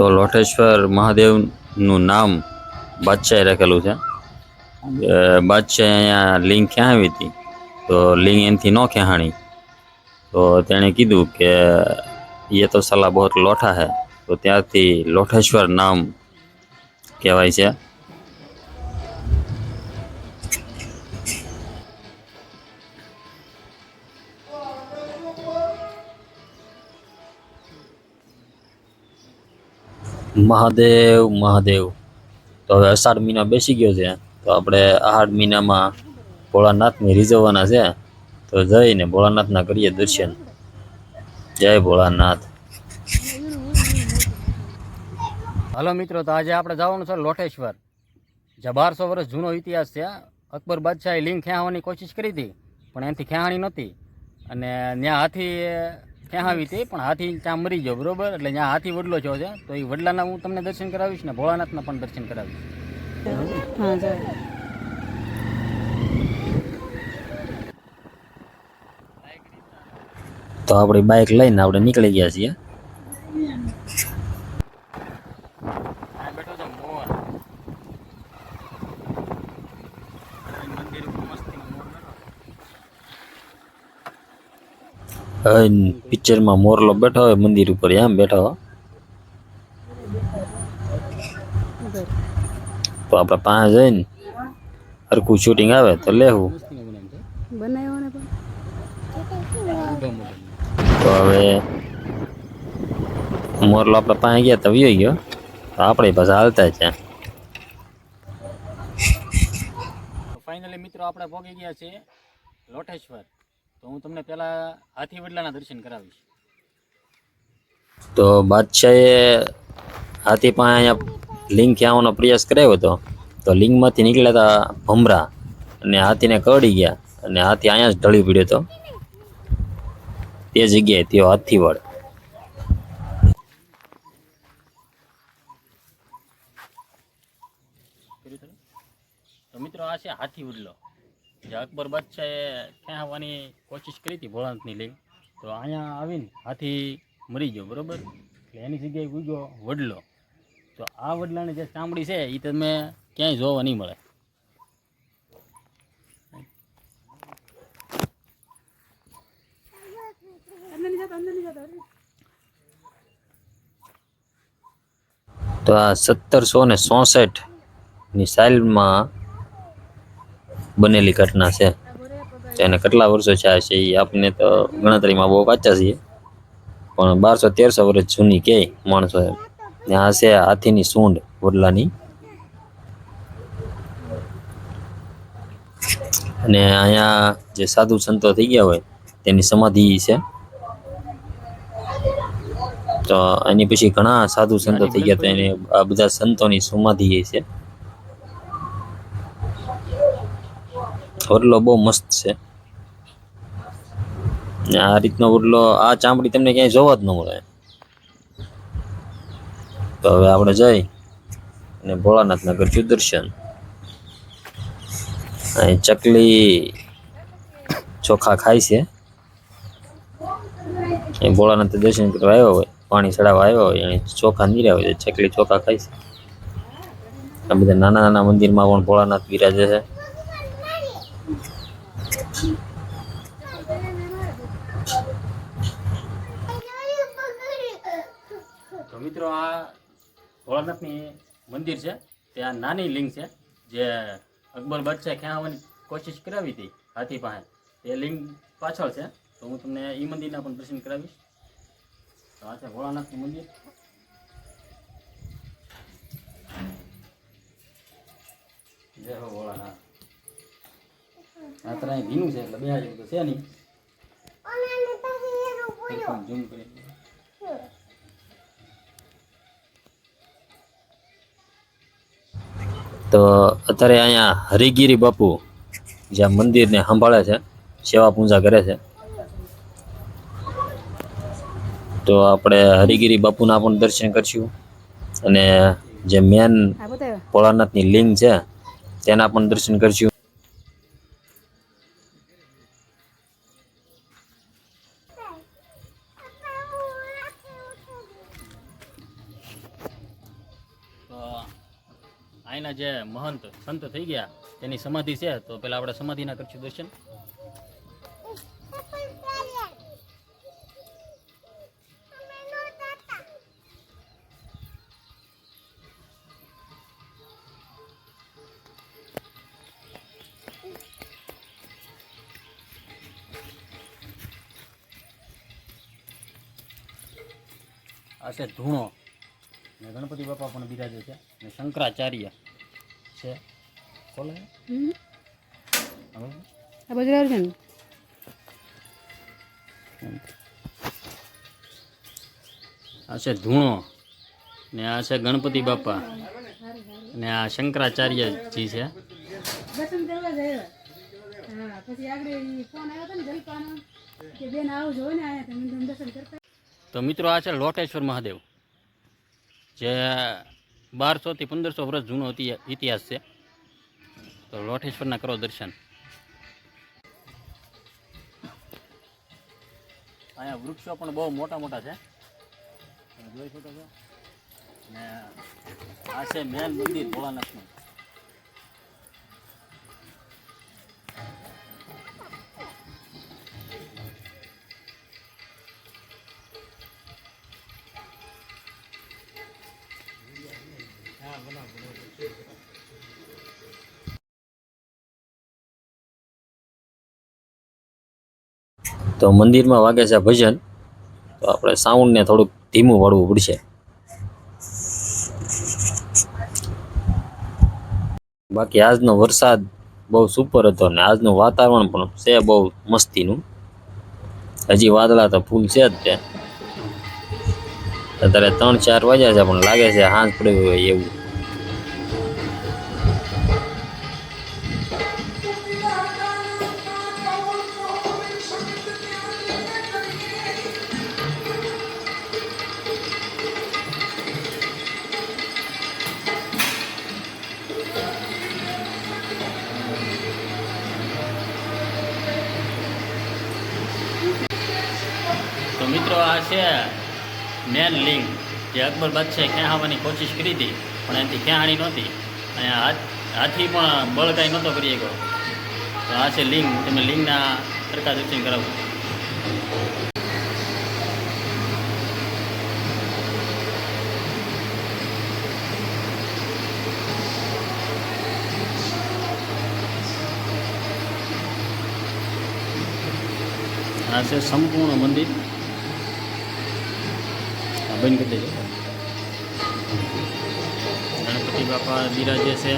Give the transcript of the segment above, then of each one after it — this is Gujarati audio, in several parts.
તો લોટેશ્વર મહાદેવનું નામ બાદશાહે રાખેલું છે. બાદશાહે અહીંયા લિંગ ખેંચાવી હતી? તો લિંગ એનથી ન ખેહાણી. તો તેણે કીધું કે એ તો સલાહ બહુ લોઠા હે. તો ત્યારથી લોટેશ્વર નામ કહેવાય છે. મહાદેવ મહાદેવ. તો હવે અષાઢ મહિનો બેસી ગયો છે. તો આપણે અષાઢ મહિનામાં ભોળાનાથની રીઝવવાના છે. તો જઈને ભોળાનાથના કરીએ દર્શન. જય ભોળાનાથ. હાલો મિત્રો, તો આજે આપણે જવાનું છે લોટેશ્વર. જે બારસો વર્ષ જૂનો ઇતિહાસ છે. અકબર બાદશાહે લિંગ ખેંચવાની કોશિશ કરી હતી, પણ એનાથી ખેંચાણી નહોતી. અને ત્યાં હાથી ખેંચાવી હતી પણ હાથી ત્યાં મરી ગયો બરોબર? એટલે જ્યાં હાથી વડલો થયો છે તો એ વડલાના હું તમને દર્શન કરાવીશ ને ભોળાનાથના પણ દર્શન કરાવીશ. તો આપણી બાઇક લઈને આપણે નીકળી ગયા છીએ બેઠો છે મોર મંદિર મસ્તીનો મોર બેઠો હવે પિક્ચરમાં મોરલો બેઠો હોય મંદિર ઉપર, એમ બેઠો તો આપણે પાસે જઈને હરકું શૂટિંગ આવે તો લેવું. તો હવે મોરલો આપણે પાસે ગયા તો વયો ગયો. તો આપણે પાછા હાલતા છે ફાઇનલી મિત્રો આપણે ભોગી ગયા છે લોટેશ્વર. તો હું તમને પહેલા હાથી વડલાના દર્શન કરાવીશ. તો બાદશાહે હાથી પાસે અહીંયા લિંગ આવવાનો પ્રયાસ કરાવ્યો હતો. તો લિંગમાંથી નીકળ્યા હતા ભમરા અને હાથીને કરડી ગયા અને હાથી અહીંયા જ ઢળી પડ્યો હતો. તે જગ્યાએ તેઓ હાથી વળ તો મિત્રો આ છે હાથી ઉડલો જે અકબર બાદશાહે ખેંચવાની કોશિશ કરી હતી ભોળાનાથની લઈ? તો અહીંયા આવીને હાથી મરી ગયો, બરોબર? એટલે એની જગ્યાએ ઉગ્યો વડલો. તો આ વડલાની જે ચામડી છે એ તમે ક્યાંય જોવા નહીં મળે. તો આ સત્તરસો ને ચોસઠની સાઇલમાં બનેલી ઘટના છે. એને કેટલા વર્ષો થયા છે એ આપણને તો ગણતરીમાં બહુ કાચા છીએ. પણ બારસો તેરસો વર્ષ જૂની કે માણસો ને આ છે હાથીની સૂંઢ વડલાની. અને અહીંયા જે સાધુ સંતો થઈ ગયા હોય તેની સમાધિ છે. તો એની પછી ઘણા સાધુ સંતો થઈ ગયા તો એને આ બધા સંતોની સમાધિ છે. વડલો બહુ મસ્ત છે. આ રીતનો વડલો, આ ચામડી તમને ક્યાંય જોવા જ ન મળે. તો હવે આપણે જઈ અને ભોળાનાથના કરશું દર્શન. અહીં ચકલી ચોખા ખાય છે. એ ભોળાનાથ દર્શન કરવા આવ્યો હોય, પાણી ચડાવવા આવ્યો હોય એને ચોખા નીર્યા હોય ચકલી ચોખા ખાય છે. આ બધા નાના નાના મંદિરમાં પણ ભોળાનાથ બિરાજે છે. તો મિત્રો આ ભોળાનાથની મંદિર છે ત્યાં નાની લિંગ છે, જે અકબર બચ્ચે ખેંચવાની કોશિશ કરાવી હતી હાથી પાસે એ લિંગ પાછળ છે. તો હું તમને એ મંદિરના પણ દર્શન કરાવીશ. તો આ છે ભોળાનાથનું મંદિર. જય હો ભોળાનાથ. આ તરફ ભીનું છે એટલે બે જેવું તો છે નહીં. ઝૂમ કરી તો અત્યારે અહીંયા હરિગીરી બાપુ જ્યાં મંદિરને સંભાળે છે સેવા પૂજા કરે છે. તો આપણે હરિગીરી બાપુના પણ દર્શન કરશું. અને જે મેન ભોળાનાથની લિંગ છે તેના પણ દર્શન કરશું. અહીંના જે મહંત સંત થઈ ગયા, તેની સમાધિ છે. તો પેલા આપણે સમાધિના કરશું દર્શન. આ છે ધૂણો. ને ગણપતિ બાપા પણ બિરાજે છે. ને શંકરાચાર્ય. છે. બોલે. આ બાજુ આ છે ધૂણો ને આ છે ગણપતિ બાપા ને આ શંકરાચાર્યજી છે. તો મિત્રો આ છે લોટેશ્વર મહાદેવ. જે બારસોથી પંદરસો વર્ષ જૂનો ઇતિહાસ છે. તો લોઠેશ્વરના કરો દર્શન. અહીંયા વૃક્ષો પણ બહુ મોટા મોટા છે. જોઈ શકો છો. ને આ છે મેન મંદિર ભોળાનાથનું. તો મંદિરમાં વાગે છે ભજન. તો આપણે સાઉન્ડને થોડુંક ધીમું વાળવું પડશે. બાકી આજનો વરસાદ બહુ સુપર હતો ને આજનું વાતાવરણ પણ છે બહુ મસ્તીનું. હજી વાદળા તો ફૂલ છે જ તે અત્યારે ત્રણ ચાર વાગ્યા છે પણ લાગે છે હાંસ પડ્યું હોય એવું. છે મેન લિંક જે અકબર બાદશાહે ખેંચાવવાની કોશિશ કરી હતી, પણ એનાથી ખેંચાણી નહોતી. અને હાથ, હાથી પણ બળ કાંઈ નહોતો કરી શક્યો. તો આ છે લિંગ. તમે લિંગના સરકાર દર્શન કરાવો. આ છે સંપૂર્ણ મંદિર. આ બંધ કરી દેજો ગણપતિ બાપા બિરાજે છે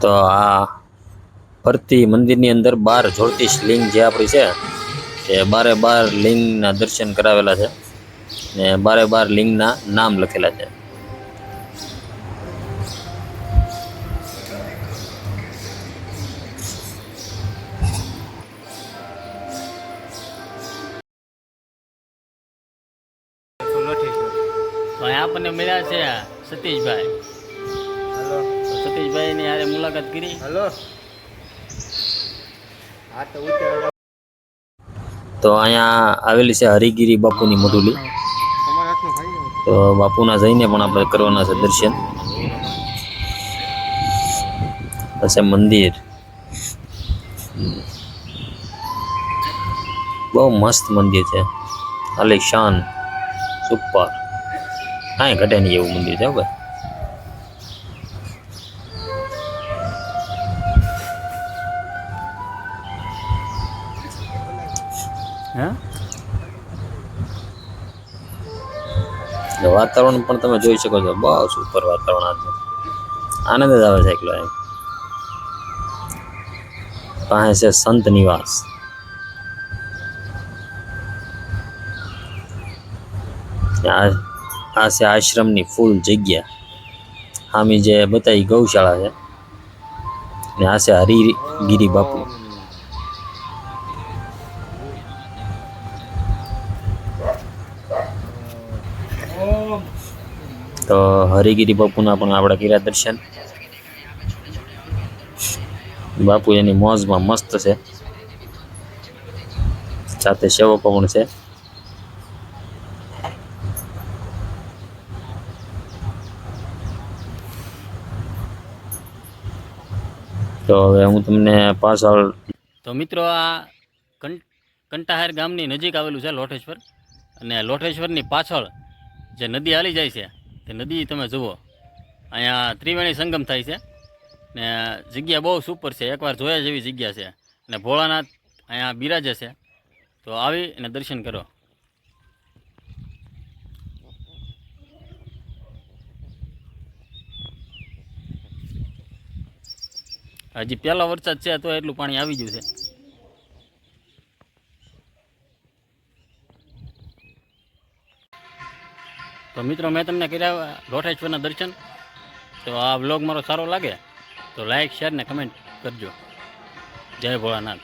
તો આ ફરતી મંદિરની અંદર બાર જ્યોતિષ લિંગ જે આપણી છે એ બારે બાર લિંગના દર્શન કરાવેલા છે. ને બારે બાર લિંગના નામ લખેલા છે. તો અહીંયા આપણને મળ્યા છે સતીશભાઈ. હલો. સતીશભાઈ ની યારે મુલાકાત કરી. હલો. તો ઉતર તો અહીંયા આવેલી છે હરિગીરી બાપુની મઢુલી તો બાપુના જઈને પણ આપણે કરવાના છે દર્શન. પછી મંદિર. બહુ મસ્ત મંદિર છે. આલિશાન સુપર. કાંઈ ઘટે નહીં એવું મંદિર છે ભાઈ. વાતાવરણ પણ તમે જોઈ શકો છો, બહુ સુપર વાતાવરણ આજે આનંદ જ આવે છે એકલો એમ. પાસે છે સંત નિવાસ. આ છે આશ્રમની ફૂલ જગ્યા. આમી જે બતાવી ગૌશાળા છે. ને આ છે હરિગીરી બાપુ. તો હરિગીરી બાપુના પણ આપણે કર્યા દર્શન. બાપુ એની મોજમાં મસ્ત છે. સાથે સેવકો પણ છે. તો હવે હું તમને પાછળ તો મિત્રો આ કંટાહાર ગામની નજીક આવેલું છે લોટેશ્વર અને લોટેશ્વરની પાછળ જે નદી હાલી જાય છે તે નદી તમે જુઓ. અહીંયા ત્રિવેણી સંગમ થાય છે. ને જગ્યા બહુ સુપર છે. એકવાર જોયા જેવી જગ્યા છે. અને ભોળાનાથ અહીંયા બિરાજે છે. તો આવી અને દર્શન કરો. હજી પહેલો વરસાદ છે તો એટલું પાણી આવી ગયું છે. તો મિત્રો, મેં તમને કર્યા લોટેશ્વરના દર્શન. તો આ વ્લોગ મારો સારો લાગે તો લાઈક શેર ને કમેન્ટ કરજો. જય ભોળાનાથ.